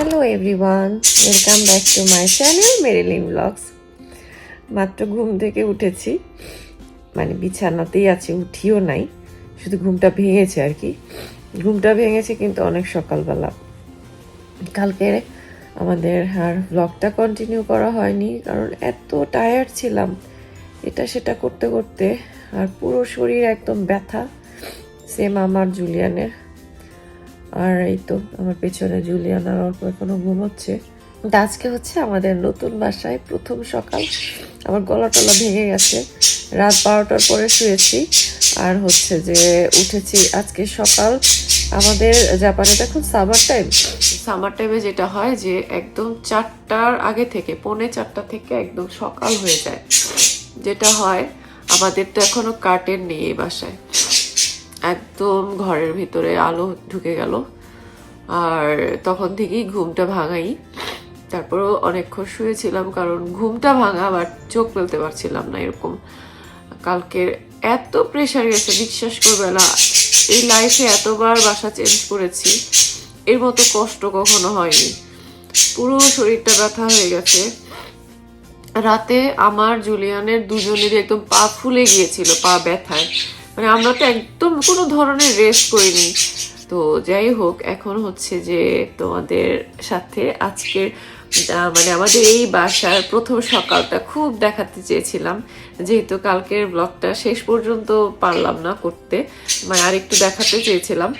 Hello everyone welcome back to my channel Marilyn blogs মাত্র ঘুম থেকে উঠেছি। মানে বিছানাতেই আছে, উঠিও নাই। শুধু ঘুমটা ভেঙেছে আর কি। ঘুমটা ভেঙেছে কিন্তু অনেক সকালবেলা। কালকে আমাদের আর ব্লগটা কন্টিনিউ করা হয়নি, কারণ এত টায়ার্ড ছিলাম। এটা সেটা করতে করতে আর পুরো শরীর একদম ব্যথা। সেম আমার জুলিয়ানের আর এই তো আমার পেছনে জুলিয়ান আর অল্প এখনও ঘুমোচ্ছে। আজকে হচ্ছে আমাদের নতুন বাসায় প্রথম সকাল। আমার গলা টলা ভেঙে গেছে। রাত বারোটার পরে শুয়েছি। আর হচ্ছে যে উঠেছি আজকে সকাল। আমাদের জাপানে এখন সামার টাইম সামার টাইমে যেটা হয় যে একদম চারটার আগে থেকে, পৌনে চারটা থেকে একদম সকাল হয়ে যায়। যেটা হয়, আমাদের তো এখনও কার্টেন নেই এই বাসায়। একদম ঘরের ভিতরে আলো ঢুকে গেল। আর তখন থেকেই ঘুমটা ভাঙাই। তারপরও অনেকক্ষণ শুয়েছিলাম, কারণ ঘুমটা ভাঙা আবার চোখ ফেলতে পারছিলাম না এরকম। কালকের এত প্রেশার গেছে, বিশ্বাস করবে না। এই লাইফে এতবার বাসা চেঞ্জ করেছি, এর মতো কষ্ট কখনো হয়নি। পুরো শরীরটা ব্যথা হয়ে গেছে। রাতে আমার জুলিয়ানের দুজনেরই একদম পা ফুলে গিয়েছিল, পা ব্যথায়। মানে আমরা তো একদম কোনো ধরনের রেস্ট করিনি। তো যাই হোক, এখন হচ্ছে যে তোমাদের সাথে আজকের মানে আমাদের এই বাসার প্রথম সকালটা খুব দেখাতে চেয়েছিলাম। যেহেতু কালকের ব্লগটা শেষ পর্যন্ত পারলাম না করতে মানে আর একটু দেখাতে চেয়েছিলাম।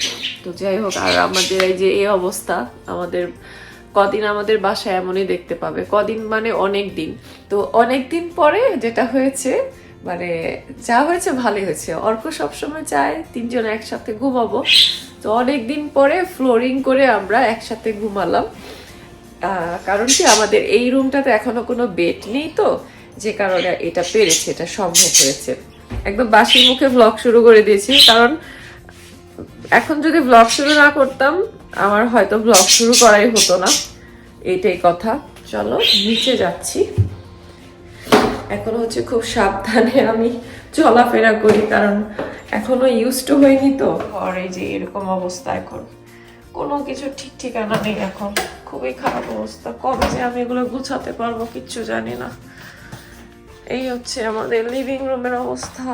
তো যাই হোক, আর আমাদের এই যে এই অবস্থা, আমাদের কদিন আমাদের বাসায় এমনই দেখতে পাবে। কদিন মানে অনেক দিন। তো অনেক দিন পরে যেটা হয়েছে মানে যা হয়েছে ভালোই হয়েছে। অর্ক সবসময় চায় তিনজন একসাথে ঘুমাবো। তো অনেক দিন পরে ফ্লোরিং করে আমরা একসাথে ঘুমালাম। কারণ কি আমাদের এই রুমটাতে এখনও কোনো বেড নেই তো, যে কারণে এটা পেরেছে, এটা সম্ভব হয়েছে। একদম বাসির মুখে ব্লগ শুরু করে দিয়েছি, কারণ এখন যদি ব্লগ শুরু না করতাম, আমার হয়তো ব্লগ শুরু করাই হতো না। এইটাই কথা। চলো, নিচে যাচ্ছি। এখন হচ্ছে খুব সাবধানে আমি চলাফেরা করি, কারণ এখনও ইউজ টু হয়নি তো। আর এই যে এরকম অবস্থা এখন, কোনো কিছু ঠিক ঠিকানা নেই এখন। খুবই খারাপ অবস্থা। কবে যে আমি এগুলো গুছাতে পারব কিচ্ছু জানি না। এই হচ্ছে আমাদের লিভিং রুমের অবস্থা।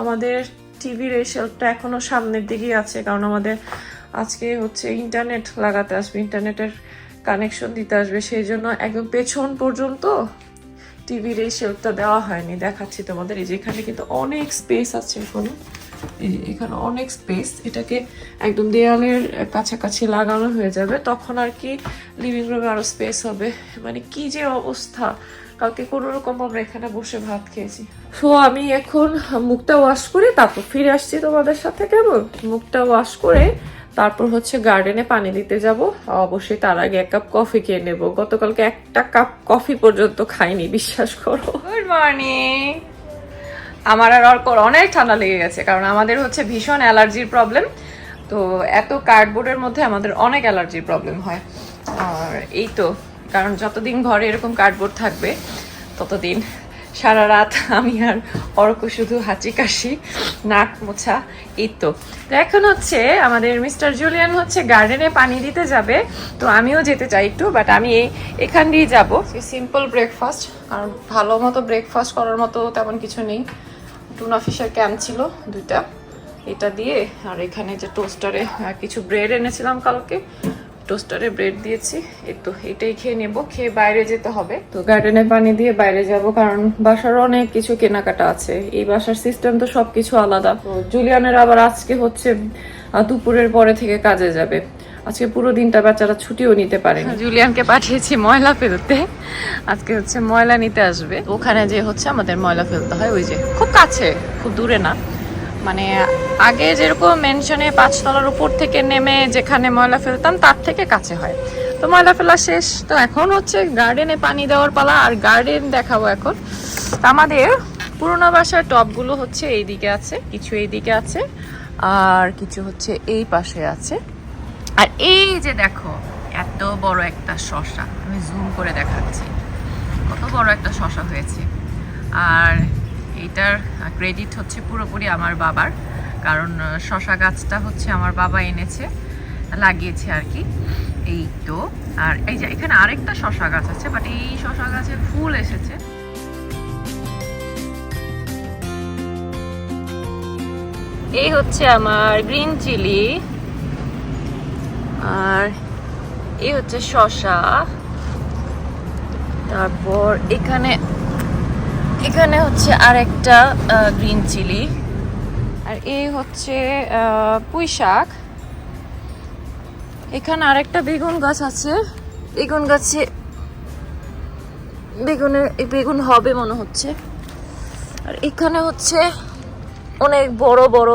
আমাদের টিভির এই শেলফটা এখনও সামনের দিকেই আছে, কারণ আমাদের আজকে হচ্ছে ইন্টারনেট লাগাতে আসবে ইন্টারনেটের কানেকশন দিতে আসবে, সেই জন্য একদম পেছন পর্যন্ত টিভির এই শেলফটা দেওয়া হয়নি, দেখাচ্ছি তোমাদের। এই যে এখানে কিন্তু অনেক স্পেস আছে এখনও। এই এখানে অনেক স্পেস এটাকে একদম দেয়ালের কাছাকাছি লাগানো হয়ে যাবে। তখন আর কি লিভিং রুমে আরও স্পেস হবে। মানে কি যে অবস্থা। কালকে কোনো রকম আমরা এখানে বসে ভাত খেয়েছি। সো আমি এখন মুখটা ওয়াশ করে, তারপর ফিরে আসছি তোমাদের সাথে, কেমন? মুখটা ওয়াশ করে তারপর হচ্ছে গার্ডেনে পানি দিতে যাব। অবশ্যই তার আগে এক কাপ কফি খেয়ে নেব। গতকালকে একটা কাপ কফি পর্যন্ত খাইনি, বিশ্বাস করো। গুড মর্নিং আমার আর অর্কর অনেক ঠান্ডা লেগে গেছে, কারণ আমাদের হচ্ছে ভীষণ অ্যালার্জির প্রবলেম তো এত কার্ডবোর্ডের মধ্যে আমাদের অনেক অ্যালার্জির প্রবলেম হয়। আর এই তো, কারণ যতদিন ঘরে এরকম কার্ডবোর্ড থাকবে, ততদিন সারা রাত আমি আর অর্ক শুধু হাঁচি কাশি, নাক মোছা, এই তো। এখন হচ্ছে আমাদের মিস্টার জুলিয়ান হচ্ছে গার্ডেনে পানি দিতে যাবে, তো আমিও যেতে চাই একটু বাট আমি এই এখান দিয়ে যাব। সিম্পল ব্রেকফাস্ট কারণ ভালো মতো ব্রেকফাস্ট করার মতো তেমন কিছু নেই। টুনা ফিশের ক্যাম্প ছিল দুইটা। এটা দিয়ে আর এখানে যে টোস্টারে কিছু ব্রেড এনেছিলাম কালকে। টোস্টারে ব্রেড দিয়েছি। তো, এটাই খেয়ে নেব। খেয়ে বাইরে যেতে হবে। তো গার্ডেনে পানি দিয়ে বাইরে যাব, কারণ বাসার অনেক কিছু কেনাকাটা আছে। এই বাসার সিস্টেম তো সবকিছু আলাদা। তো জুলিয়ানের আবার আজকে হচ্ছে দুপুরের পরে থেকে কাজে যাবে। আজকে পুরো দিনটা বাচ্চারা ছুটিও নিতে পারে জুলিয়ানকে পাঠিয়েছি ময়লা ফেলতে। আজকে হচ্ছে ময়লা নিতে আসবে। ওখানে যে হচ্ছে আমাদের ময়লা ফেলতে হয়, ওই যে, খুব কাছে, খুব দূরে না। মানে আগে যেরকম মেনশনে পাঁচতলার উপর থেকে নেমে যেখানে ময়লা ফেলতাম, তার থেকে কাছে হয়। তো ময়লা ফেলা শেষ। তো এখন হচ্ছে গার্ডেনে পানি দেওয়ার পালা, আর গার্ডেন দেখাবো এখন। আমাদের পুরোনো বাসার টবগুলো হচ্ছে এইদিকে আছে, কিছু এইদিকে আছে, আর কিছু হচ্ছে এই পাশে আছে। আর এই যে দেখো, এত বড় একটা শশা। আমি জুম করে দেখাচ্ছি। কত বড় একটা শশা হয়েছে। আর এইটার ক্রেডিট হচ্ছে পুরোপুরি আমার বাবার, কারণ শশা গাছটা হচ্ছে আমার বাবা এনেছে, লাগিয়েছে আর কি। এই তো, আর এই যে এখানে আরেকটা শশা গাছ আছে বাট এই শশা গাছে ফুল এসেছে। এই হচ্ছে আমার গ্রিন চিলি আর এই হচ্ছে শশা। তারপর এখানে এখানে হচ্ছে আর আরেকটা গ্রিন চিলি। আর এই হচ্ছে পুঁই শাক। এখানে আরেকটা বেগুন গাছ আছে। বেগুন গাছে, বেগুনের বেগুন হবে মনে হচ্ছে। আর এখানে হচ্ছে অনেক বড় বড়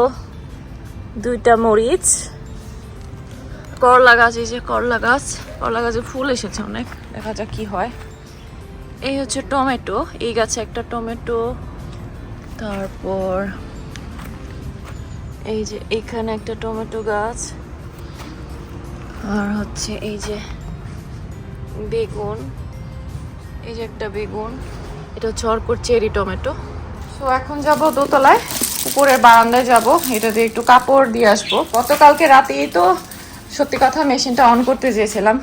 দুইটা মরিচ। করলা গাছ, এই যে করলা গাছ। করলা গাছে ফুল এসেছে অনেক। দেখা যাক কি হয়। এই হচ্ছে টমেটো, এই গাছে একটা টমেটো। তারপর এই যে এখানে একটা টমেটো গাছ। আর হচ্ছে এই যে বেগুন, এই যে একটা বেগুন। এটা হচ্ছে অর্কর চেরি টমেটো। তো এখন যাব দোতলায় উপরের বারান্দায় যাব। এটা দিয়ে একটু কাপড় দিয়ে আসব। গতকালকে রাতেই তো সত্যি কথা মেশিনটা অন করতে চেয়েছিলাম।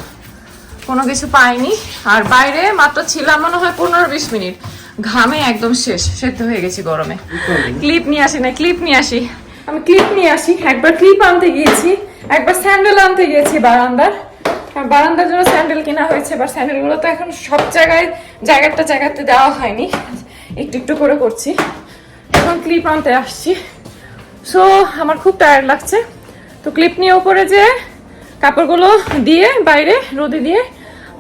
কোনো কিছু পাইনি। আর বাইরে মাত্র ছিলাম মনে হয় পনেরো বিশ মিনিট। ঘামে একদম শেষ, সেদ্ধ হয়ে গেছি গরমে। ক্লিপ নিয়ে আসি না, ক্লিপ নিয়ে আসি। আমি ক্লিপ নিয়ে আসি, একবার ক্লিপ আনতে গিয়েছি, একবার স্যান্ডেল আনতে গিয়েছি বারান্দার। বারান্দার জন্য স্যান্ডেল কেনা হয়েছে বা স্যান্ডেলগুলো তো এখন সব জায়গায়, জায়গাটা জায়গাতে দেওয়া হয়নি। একটু একটু করে করছি। এখন ক্লিপ আনতে আসছি। সো আমার খুব টায়ার্ড লাগছে। তো ক্লিপ নিয়ে উপরে যে কাপড়গুলো দিয়ে বাইরে, রোদে দিয়ে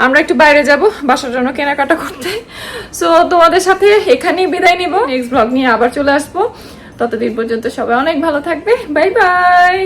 আমরা একটু বাইরে যাব, বাসার জন্য কেনাকাটা করতে। সো তোমাদের সাথে এখানেই বিদায় নিব। নেক্সট ব্লগ নিয়ে আবার চলে আসব। ততদিন পর্যন্ত সবাই অনেক ভালো থাকবে। Bye bye